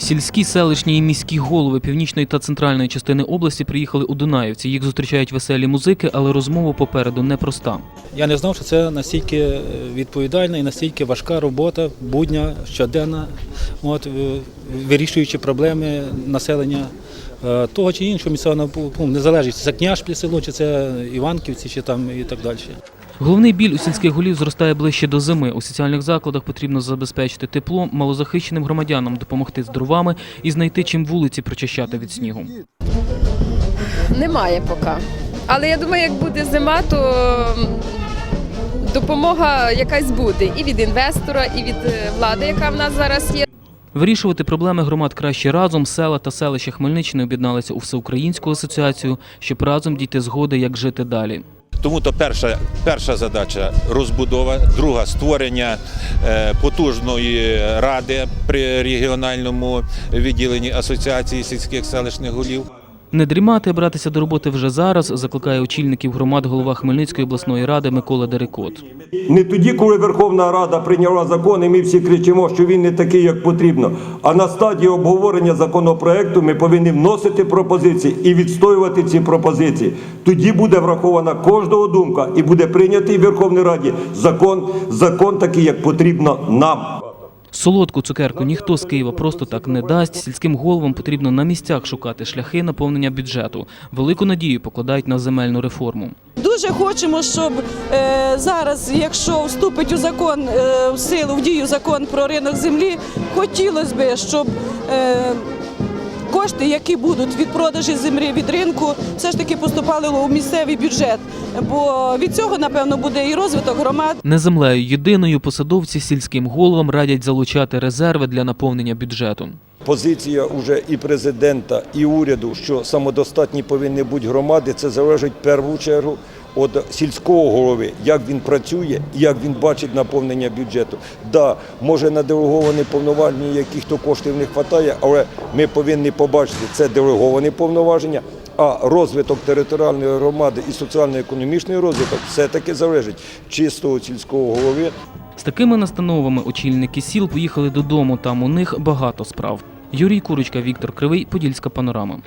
Сільські, селищні і міські голови північної та центральної частини області приїхали у Дунаївці. Їх зустрічають веселі музики, але розмова попереду непроста. Я не знав, що це настільки е, відповідальна і настільки важка робота, будня, щоденна, от, е, вирішуючи проблеми населення е, того чи іншого місцевого пункту, не чи це Княжпіль село, чи це Іванківці, чи там і так далі. Головний біль у сільських голів зростає ближче до зими. У соціальних закладах потрібно забезпечити тепло, малозахищеним громадянам допомогти з дровами і знайти чим вулиці прочищати від снігу. Немає поки. Але я думаю, як буде зима, то допомога якась буде і від інвестора, і від е, влади, яка в нас зараз є. Вирішувати проблеми громад краще разом. Села та селища Хмельниччини об'єдналися у всеукраїнську асоціацію, щоб разом дійти згоди, як жити далі. Тому то перша, перша задача розбудова, друга створення е, потужної ради при регіональному відділенні Асоціації сільських селищних голів. Не дрімати, братися до роботи вже зараз, закликає очільників громад голова Хмельницької обласної ради Микола Дерекот. Не тоді, коли Верховна Рада прийняла закон, і ми всі кричимо, що він не такий, як потрібно. А на стадії обговорення законопроекту ми повинні вносити пропозиції і відстоювати ці пропозиції. Тоді буде врахована кожного думка і буде прийнятий в Верховній Раді закон, закон такий, як потрібно нам. Солодку цукерку ніхто з Києва просто так не дасть. Сільським головам потрібно на місцях шукати шляхи наповнення бюджету. Велику надію покладають на земельну реформу. Дуже хочемо, щоб е, зараз, якщо вступить у закон е, в силу в дію закон про ринок землі, хотілося б, щоб е, кошти, які будуть від продажі землі від ринку, все ж таки поступали у місцевий бюджет. Бо від цього, напевно, буде і розвиток громад. Не землею єдиною посадовці сільським головам радять залучати резерви для наповнення бюджету. Позиція уже і президента, і уряду, що самодостатні повинні бути громади, це залежить в першу чергу від сільського голови, як він працює і як він бачить наповнення бюджету. Да, може на делеговані повноваження яких-то коштів не вистачає, але ми повинні побачити це делеговані повноваження. А розвиток територіальної громади і соціально-економічний розвиток все-таки залежить чистого сільського голови. З такими настановами очільники сіл поїхали додому. Там у них багато справ. Юрій Курочка, Віктор Кривий, Подільська панорама.